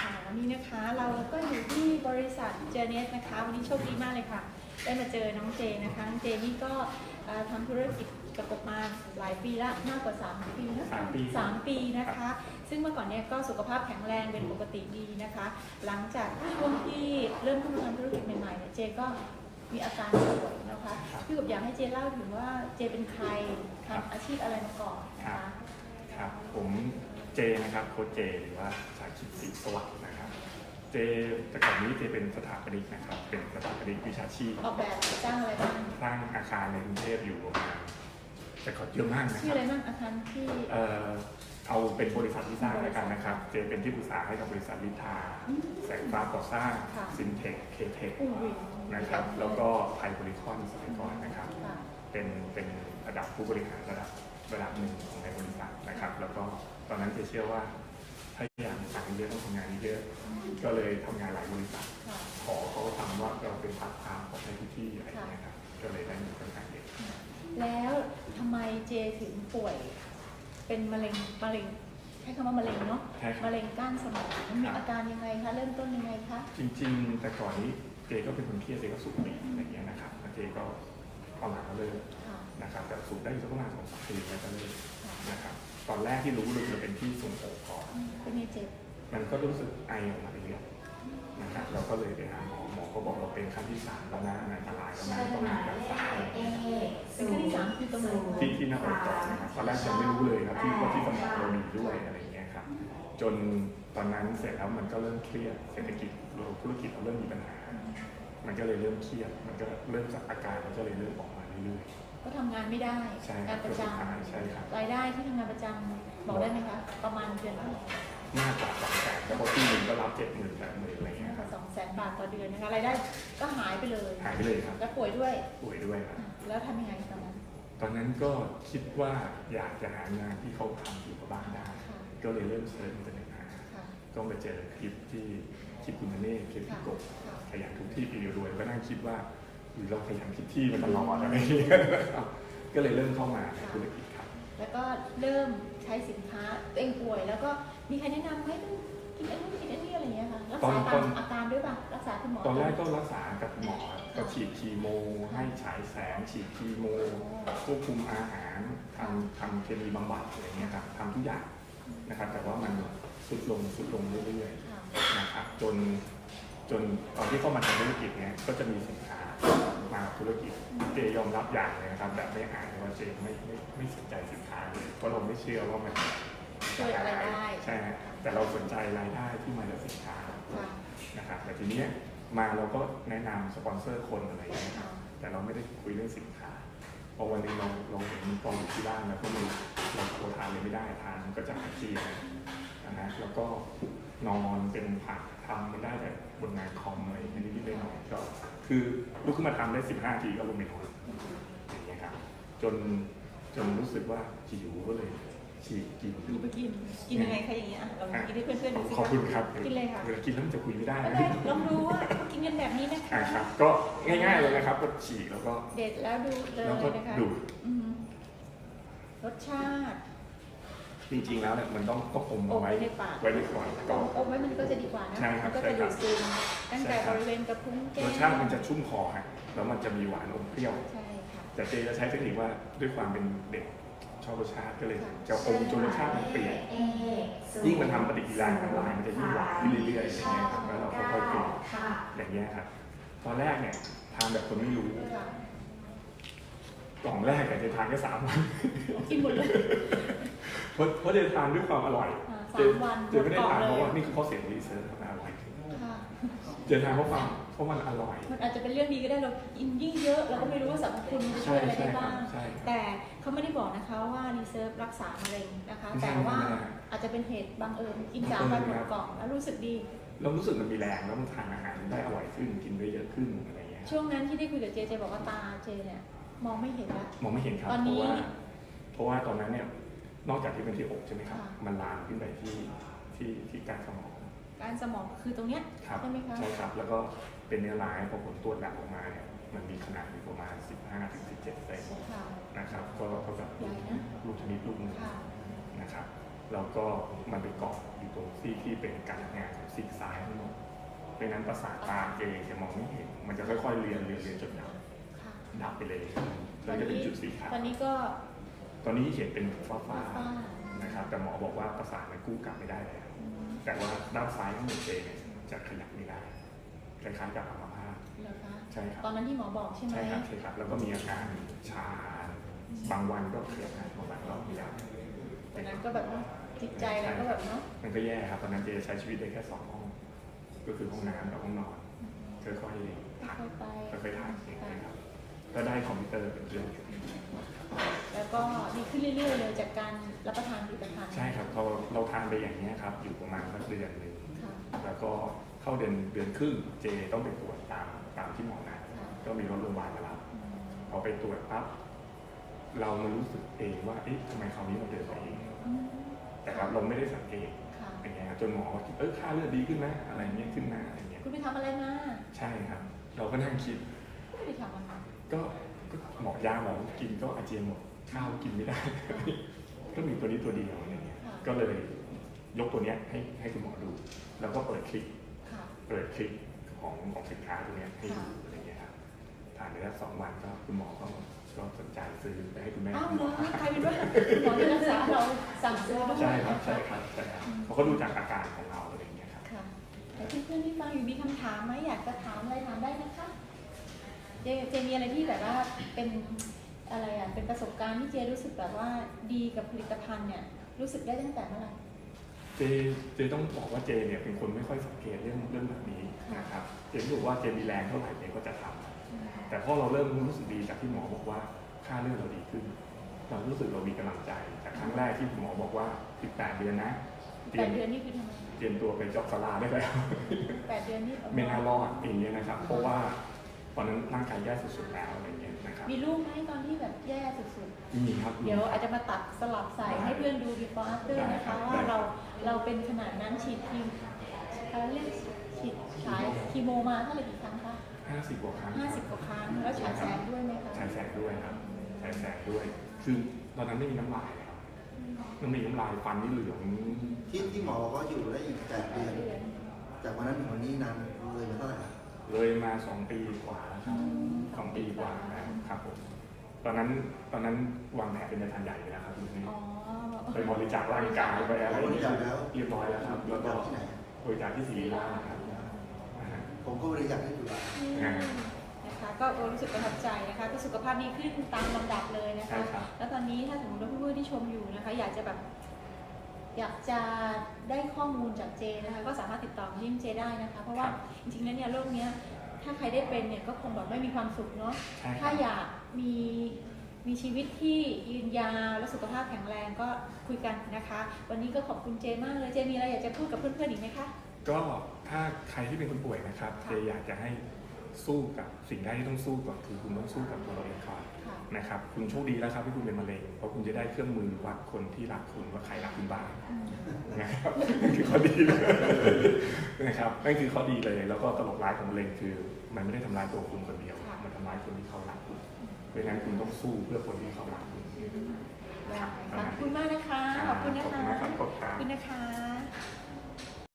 ค่ะวันนี้นะคะเราก็อยู่ที่บริษัทเจเนสนะคะ วันนี้โชคดีมากเลยค่ะ ได้มาเจอน้องเจนะคะน้องเจนี่ก็เอ่อทำธุรกิจประกบมาหลายปีละมากกว่า 3 ปีนะสามปีสามปีนะคะ ซึ่งเมื่อก่อนเนี่ยก็สุขภาพแข็งแรงเป็นปกติดีนะคะ หลังจากช่วงที่เริ่มเข้ามาทำธุรกิจใหม่ๆเนี่ยเจก็มีอาการป่วยนะคะพี่กบอยากให้เจเล่าถึงว่าเจเป็นใครทำอาชีพอะไรมาก่อนนะคะครับผม เจนะครับโค้ชเจหรือว่าสายคิดสีสวัสดิ์นะครับ เจแต่ก่อนนี้เจเป็นสถาปนิกนะครับ เป็นสถาปนิกวิชาชีพออกแบบจ้างอะไรบ้างสร้างอาคารในกรุงเทพอยู่ประมาณแต่ก่อนเยอะมากนะชื่คอรับอะไรบ้างอาคารที่เอ่อเอาเป็นบริษัทที่สร้างแล้วกันนะครับ เจเป็นที่ปรึกษาให้กับบริษัทลิทา อืม แสงฟ้าก่อสร้างค่ะ ซินเทคเคเทคอุ้ยนะครับแล้วก็ไทยบริคอนสมัยก่อนนะครับ ค่ะเป็นเป็นระดับผู้บริหารระดับ ระดับหนึ่งของในบริษัทนะครับ แล้วก็ตอนนั้นเจเชื่อว่าถ้าอยากสายเยอะต้องทำงานเยอะ ก็เลยทำงานหลายบริษัทค่ะขอเขาก็ทำว่าเราเป็นพาร์ทไทม์ของในพื้นที่อะไรอย่างเงี้ยครับ ก็เลยได้เงินค่อนข้างเยอะแล้วทำไมเจถึงป่วย เป็นมะเร็งมะเร็งใช้คำว่ามะเร็งเนาะใช่ครับมะเร็งก้านสมองมันมีอาการยังไงคะเริ่มต้นยังไงคะจริง ๆ แต่ก่อนนี้เจก็เป็นคนเครียดเจก็สูบบุหรี่อะไรอย่างเงี้ยนะครับแล้วเจก็ตอนหลังก็เลิกค่ะ นะครับแต่สูบได้อยู่สักประมาณสองสามปีแล้วก็เลิกค่ะนะครับตอนแรกที่รู้เลยมันเป็นที่ทรงอกก่อนอืมเป็นไงเจ็บมันก็รู้สึกไอออกมาเรื่อยๆนะครับเราก็เลยไปหาหมอหมอก็บอกเราเป็นขั้นที่สามแล้วนะอันตรายแล้วนะต้องมีการรักษาเป็นขั้นที่สามคือตรงไหนคะที่ที่หน้าอกก่อนนะครับตอนแรกยังไม่รู้เลยครับที่ว่าที่สมองเรามีด้วยอะไรอย่างเงี้ยครับจนตอนนั้นเสร็จแล้วมันก็เริ่มเครียดเศรษฐกิจเราธุรกิจเราเริ่มมีปัญหา มันก็เลยเริ่มเครียดมันก็เริ่มจากอาการมันก็เลยเริ่มออกมาเรื่อย ก็ทำงานไม่ได้ๆใช่คงารับนประจสุดท้ายใช่ครับำรายได้ที่ทำงานประจำบอกได้ไหมคะ ประมาณเดือนละมากกว่าสองแสนแต่พอปีหนึ่งก็รับเจ็ดหมื่นแปดหมื่นอะไรเงี้ยมากคกรับว่าสองแสนบาทต่อเดือนนะคะรายได้ก็หายไปเลย หายไปเลยครับแล้วป่วยด้วยป่วยด้วยครับ อะแล้วทำยังไงตอนนั้นตอนนั้นก็คิดว่าอยากจะหางานที่เขาทำอยู่กับบ้านได้ ค่ะก็เลยเริ่มเซิร์ชอินเทอร์เน็ตหาค่ะก็มาเจอคลิปที่คลิปคุณเน่คลิปพี่กบค่ะขยันทุกที่ปีเดียวรวยก็นั่งคิดว่า หรือเราขยันคิดที่มาตลอดอะไรอย่างเงี้ยครับก็เลยเริ่มเข้ามาในธุรกิจครับ แล้วก็เริ่มใช้สินค้าตัวเองป่วย แล้วก็มีใครแนะนำให้ต้องกินอันนู้นกินอันนี้อะไรอย่างเงี้ยค่ะรักษาตามอาการด้วยป่ะรักษาคุณหมอตอนแรกก็รักษากับหมอก็ฉีดคีโม ให้ฉายแสง ฉีดคีโมควบคุมอาหารทำทำเคมีบำบัดอะไรเงี้ยครับทำทุกอย่างนะครับ แต่ว่ามันสุดลงสุดลงเรื่อยค่ะๆนะครับจนจนตอนที่เข้ามาทำธุรกิจเนี้ยก็จะมีสินค้า มาธุรกิจเจยอมรับอย่างเลยนะครับแบบไม่อายว่าเจไม่ไม่ไม่สนใจสินค้าเลยเพราะเราไม่เชื่อว่ามันช่วยอะไรได้ใช่ฮะแต่เราสนใจรายได้ที่มาจากสินค้าค่ะนะครับแต่ทีเนี้ยมาเราก็แนะนำสปอนเซอร์คนอะไรอย่างเงี้ยครับแต่เราไม่ได้คุยเรื่องสินค้าพอวันหนึงเราเราเห็นมันกองอยู่ที่บ้านแล้วก็มีเราโทรทานเลยไม่ได้ทานมันก็จะอาเจียนนะฮะแล้วก็ นอนเป็นผักทำมันได้แต่บนงานคอมอะไรอย่างเงี้ยนิดๆหน่อยๆก็คือลุกขึ้นมาทำได้15ทีก็ลงไปนอนอย่างเงี้ยครับจนจนรู้สึกว่าหิวก็เลยฉีกกินมีไปกิน กินยังไงคะอย่างเงี้ยอะเราลองกินให้เพื่อนๆดูสิขอบคุณครับกินเลยค่ะเวลากินแล้วมันจะคุยไม่ได้ก็นะได้ลองดูว่ากินกันแบบนี้นะอ่าคะครับก็ง่ายๆเลยนะครับก็ฉีกแล้วก็เด็ดแล้วดูเลแล้วก็ยนะคะดูดอืมรสชาติ จริงๆแล้วเนี่ยมันต้องต้องอมเอาไว้อมไว้ในปาก ไว้ในก่อนอก็มอมไว้มันก็จะดีกว่านะใช่ครับมันก็จะใช่ครัดูบดซึมตั้งแต่ใช่ครับบริเวณกระพุ้งแก้มรสชาติมันจะชุ่มคอฮะแล้วมันจะมีหวานอมเปรี้ยว ใช่ค่ะ แต่เจจะใช้เทคนิคว่าด้วยความเป็นเด็กชอบรสชาติก็เลยค่ะจะอมจนรสชาติมันเปลี่ยน ยิ่งมันทำปฏิกิริยาทางลายมันจะยิ่งหวานขึ้นเรื่อยๆอย่างเงี้ยครับแล้วเราค่อยๆปรุงอย่างเงี้ยครับ ตอนแรกเนี่ยทานแบบคนไม่รู้ค่ะกล่องแรกเนี่ยจะทานแค่สามวัน กินหมดเลยเพ ราะเพราะเดินทานด้วยความอร่อยอ่าเจสามวันเจไม่ได้ทานหมดกล่องเลยเพราะว่านี่คือข้อเสียของรีเสิร์ชมันอร่อยค่ะเจทานเพราะความเพราะมันอร่อย มันอาจจะเป็นเรื่องดีก็ได้เรากินยิ่งเยอะเราก็ไม่รู้ว่าสรรพคุณมันจะช่วยอะไรได้บ้างใช่ใช่แต่เขาไม่ได้บอกนะคะว่ารีเซิร์ฟรักษามะเร็งนะคะไม่ใช่แต่ว่าไม่ใช่อาจจะเป็นเหตุบังเอิญกินสามวันหมดกล่องแล้วรู้สึกดีเรารู้สึกมันมีแรงแล้วมันทานอาหารได้อร่อยขึ้นกินได้เยอะขึ้นอะไรเงี้ยช่วงนั้นที่ได้คุยกับเจเจบอกว่าตาเจเนี่ยมองไม่เห็นแล้วมองไม่เห็นครับตอนเพนี้ราะว่าเพราะว่าตอนนั้นเนี่ย นอกจากที่เป็นที่อกใช่ไหมครับ ค่ะ มันลามขึ้นไปที่ที่ที่การสมองการสมองคือตรงเนี้ยครับใช่ไหมคะใช่ครับ แล้วก็เป็นเนื้อร้ายพอผลตรวจหนักออกมาเนี่ยมันมีขนาดอยู่ประมาณ 15ถึง17เซนค่ะ นะครับ ก็เท่ากับใหญ่นะ ลูกชนิดลูกหนึง ค่ะ นะครับแล้วก็มันไปเกาะอยู่ตรงที่ที่เป็นการทำงานของซีกซ้ายทั้งหมดเพราะฉะนั้นประสาทตาเจจะมองไม่เห็น มันจะค่อยๆเรียนเรียนเรียนจนดับค่ะดับไปเลยแล้วจะเป็นจุดสีขาวตอนนี้ก็ ตอนนี้เห็นเป็นฟ้าฟ้าๆนะครับ แต่หมอบอกว่าประสาทมันกู้กลับไม่ได้แล้ว แต่ว่าด้านซ้ายของเจเนี่ยจะขยับไม่ได้คล้ายๆกับอัมพาตเหรอคะใช่ครับตอนนั้นที่หมอบอกใช่ไหมใช่ครับใช่ครับ แล้วก็มีอาการชา บางวันก็เครียดนะบางวันก็ไม่ได้ตอนนั้นก็แบบว่าจิตใจเราก็แบบเนาะ มันก็แย่ครับ ตอนนั้นเจใช้ชีวิตได้แค่สองห้อง ก็คือห้องน้ำกับห้องนอนค่อยๆถ่ายค่อยๆไปค่อยๆถ่ายเองนะครับ ก็ได้คอมพิวเตอร์เป็นเครื่องแล้วก็ดีขึ้นเรื่อยๆเลยจากการรับประทานผลิตภัณฑ์ใช่ครับเราเราทานไปอย่างนี้ยครับ อยู่ประมาณสักเดือนหนึ่งค่ะแล้วก็เข้าเดือนเดือนครึ่งเจต้องไปตรวจตามตามที่หมอนัดค่ะก็มีรถโรงพยาบาลมารับอืมพอไปตรวจปั๊บเรามารู้สึกเองว่าเอ๊ะทำไมคราวนี้เราเดินไปเองอืมแต่ครับเราไม่ได้สังเกตค่ะอย่างเงี้ยครับจนหมอว่าเออค่าเลือดดีขึ้นนะอะไรเงี้ยขึ้นมาอะไรเงี้ยคุณไปทำอะไรมาใช่ครับ เราก็นั่งคิดไม่ได้ทำอะไร ก็ก็หมอยาหมอกินก็อาเจียนหมดข้าวกินไม่ได้ ก็มีตัวนี้ตัวเดียวอะไรเงี้ยค่ะก็เลยยกตัวเนี้ยให้ให้คุณหมอดู แล้วก็เปิดคลิปค่ะเปิดคลิปของของสินค้าตัวเนี้ยให้ดูค่ะอะไรเงี้ยครับผ่านไปแล้วสองวันก็คุณหมอก็ก็สนใจซื้อไปให้คุณแม่อ้าวคุณเหหรมออใครเป็นว่าหมอที่รักษาเราสั่งซื้อด้วยใช่ครับใช่ครับใช่ครับเขาก็ดูจากอาการของเราอะไรเงี้ยครับค่ะแต่เพื่อนๆที่ฟังอยู่มีคำถามไหมอยากจะถามอะไรถามได้นะคะ เจเจมีอะไรที่แบบว่าเป็นอะไรอะเป็นประสบการณ์ที่เจรู้สึกแบบว่าดีกับผลิตภัณฑ์เนี่ยรู้สึกได้ตั้งแต่เมื่อไหร่เจเจต้องบอกว่าเจเนี่ยเป็นคนไม่ค่อยสังเกตเรื่องเรื่องแบบนี้นะครับเจรู้สึกว่าเจมีแรงเท่าไหร่เจก็จะทำแต่พอเราเริ่มรู้สึกดีจากที่หมอบอกว่าค่าเลือดเราดีขึ้น เรารู้สึกเรามีกำลังใจจากครั้งแรกที่หมอบอกว่า 18 เดือนนะเตรีแปยมดเดือนนี่คือทำไมเตรียมตัวไปจ็อกสลาได้แล้วแปดเดือนนี่ไม่น่ารอดอย่างเงี้ยนะครับ เพราะว่า ตอนนั้นร่างกายแย่สุดๆแล้วอะไรเงี้ยนะครับมีลูกไหมตอนที่แบบแย่สุดมีครับ ๆ เดี๋ยวอาจจะมาตัดสลับใส่ให้เพื่อนดู before after นะคะว่าเราเราเป็นขนาดนั้นฉีดคีมเขาเรียกฉีดฉายคีโมมาเท่าไหร่กี่ครั้งคะห้าสิบกว่าครั้งห้าสิบกว่าครั้ง แล้วฉายแสงด้วยไหมคะฉายแสงด้วยครับฉายแสงด้วย คือตอนนั้นไม่มีน้ำลายเลยครับไม่มีน้ำลายฟันนี่เหลืองที่ที่หมอบอกว่าอยู่ได้อีกแปดเดือนจากวันนั้นถึงวันนี้นานเลยมาเท่าไหร่ครับ เลยมาสองปีกว่าแล้วครับสองปีกว่าแล้วครับผมตอนนั้นตอนนั้นวางแผนเป็นในทางใหญ่ไปแล้วครับคุณนี่อ๋อไปบริจาคร่างกายไปอะไรบริจาคแล้วเรียบร้อยแล้วครับแล้วก็จากที่ไหนบริจาคที่ศรีราชครับอ่าฮะผมก็บริจาคให้จุฬาอืมนะคะก็รู้สึกประทับใจนะคะก็สุขภาพดีขึ้นตามลำดับเลยนะใช่คะครับแล้วตอนนี้ถ้าสมมติว่าเพื่อนๆที่ชมอยู่นะคะ อยากจะแบบ อยากจะได้ข้อมูลจากเจนะคะก็สามารถติดต่อมาที่เจได้นะคะ เพราะว่าจริงๆแล้วเนี่ยโรคเนี้ยถ้าใครได้เป็นเนี่ยก็คงแบบไม่มีความสุขเนาะใช่คถ้ารับอยากมีมีชีวิตที่ยืนยาวและสุขภาพแข็งแรงก็คุยกันนะคะ วันนี้ก็ขอบคุณเจมากเลยเจมีอะไรอยากจะพูดกับเพื่อนๆอีกไหมคะ ก็ถ้าใครที่เป็นคนป่วยนะครับค่ะ เจอยากจะให้สู้กับสิ่งแรกที่ต้องสู้ก่อนคือคุณต้องสู้กับตัวเราเองก่อนค่ะ นะครับคุณโชคดีแล้วครับที่คุณเป็นมะเร็งเพราะคุณจะได้เครื่องมือวัดคนที่รักคุณว่าใครรักคุณบ้างอืมนะครับนั่นคือข้อดีเลยนะครับนั่นคือข้อดีเลย แล้วก็ตลกร้ายของมะเร็งคือ มันไม่ได้ทำร้ายตัวคุณคนเดียวค่ะมันทำร้ายคนที่เขารักคุณเพราะฉะนั้นคุณต้องสู้เพื่อคนที่เขารักคุณได้ค่ะขอบคุณมากนะคะขอบคุณนะคะขอบคุณนะครับขอบคุณครับขอบคุณนะคะ